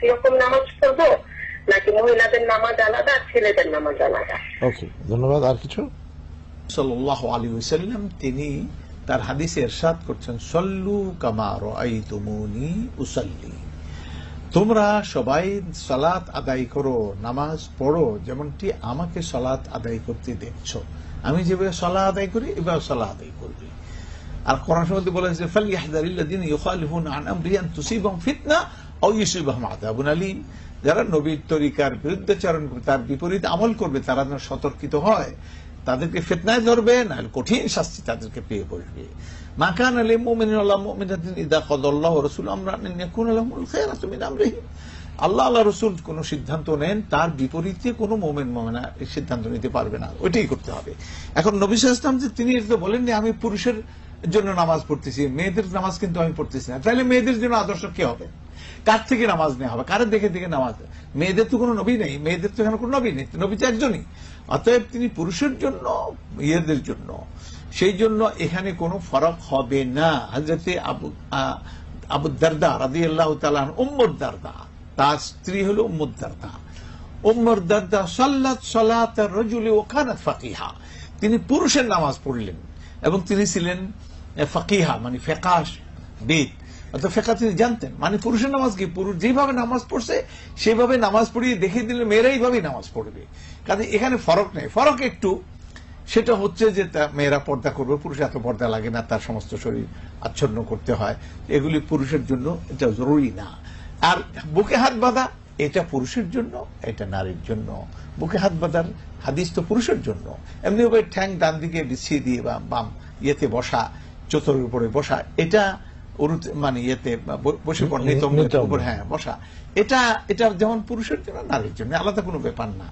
সেরকম নামাজ পড়ব? নাকি মহিলাদের নামাজ আলাদা আর ছেলেদের নামাজ আলাদা? ওকে ধন্যবাদ। আর কিছু? সাল্লাহ আলী ওসাল্লাম তিনি তার হাদিসে এরশাদ করছেন সল্লু কামার আই তুমুনি উসাল্লি। তোমরা সবাই সালাত আদায় করো নামাজ পড়ো যেমনটি আমাকে সালাত আদায় করতে দেখছ। আমি যেভাবে সলা আদায় করি এভাবে সলা আদায় করবে আর কোরআন সম্বন্ধে মধ্যে বলেছে ফালিয়াহদারিল্লাযিনা ইউখালিফুনা আন আমরিহি আন তুসিবাহুম ফিতনা আও ইউসিবাহুম আযাবুন আলীম। যারা নবীর তরিকার বিরুদ্ধাচরণ করবে, তার বিপরীত আমল করবে, তারা যেন সতর্কিত হয়। তাদেরকে ফিতনায় ধরবে না কঠিন শাস্তি তাদেরকে পেয়ে বসবে। মা কান আলী মুমিনিন আল্লাহ মুমিনাতিন ইদা কদাল্লাহু রাসূলুহু আমরান ইয়াকুনা লাহুমুল খায়রাতু মিন আমরিহিম আল্লাহ আল্লাহ রসুল কোন সিদ্ধান্ত নেন, তার বিপরীতে কোন মোমেন, মোমেনা সিদ্ধান্ত নিতে পারবে না। ওইটাই করতে হবে। এখন নবী ইসলাম যে তিনি এটা বলেননি, আমি পুরুষের জন্য নামাজ পড়তেছি, মেয়েদের নামাজ কিন্তু আমি পড়তেছি না। তাহলে মেয়েদের জন্য আদর্শ কে হবে? কার থেকে নামাজ নেওয়া হবে? কারের দেখে দেখে নামাজ? মেয়েদের তো কোনো নবী নেই, মেয়েদের তো এখানে কোনো নবী নেই, নবী তো একজনই। অতএব তিনি পুরুষের জন্য, ইয়েদের জন্য। সেই জন্য এখানে কোনো ফরক হবে না। হাজরতে আবু, আ- আবু দারদা রাদি আল্লাহ তালান উম্মর দারদা, তার স্ত্রী হল উম্মর দারদা। উম্মর দারদা সাল্লাত সালাত রজুলে ওখানাত ফাকিহা। তিনি পুরুষের নামাজ পড়লেন। এবং তিনি ছিলেন ফাকিহা মানে ফেকাশ, বেদ। অর্থাৎ ফেকা তিনি জানতেন। মানে পুরুষের নামাজ কি? পুরুষ যেভাবে নামাজ পড়ছে, সেভাবে নামাজ পড়িয়ে দেখিয়ে দিলে মেয়েরা এইভাবেই নামাজ পড়বে। কাজে এখানে ফরক নেই। ফরক একটু, সেটা হচ্ছে যে মেয়েরা পর্দা করবে পুরুষ এত পর্দা লাগে না, তার সমস্ত শরীর আচ্ছন্ন করতে হয়। এগুলি পুরুষের জন্য এটা জরুরি না। আর বুকে হাত বাঁধা এটা পুরুষের জন্য এটা নারীর জন্য। বুকে হাত বাঁধার হাদিস তো পুরুষের জন্য। এমনি ভাবে ঠ্যাং ডান দিকে বিছিয়ে দিয়ে বা বাম ইয়েতে বসা চতুর উপরে বসা এটা মানে ইয়েতে বসে পড়ে উপর হ্যাঁ বসা। এটা এটা যেমন পুরুষের জন্য নারীর জন্য আলাদা কোনো ব্যাপার না।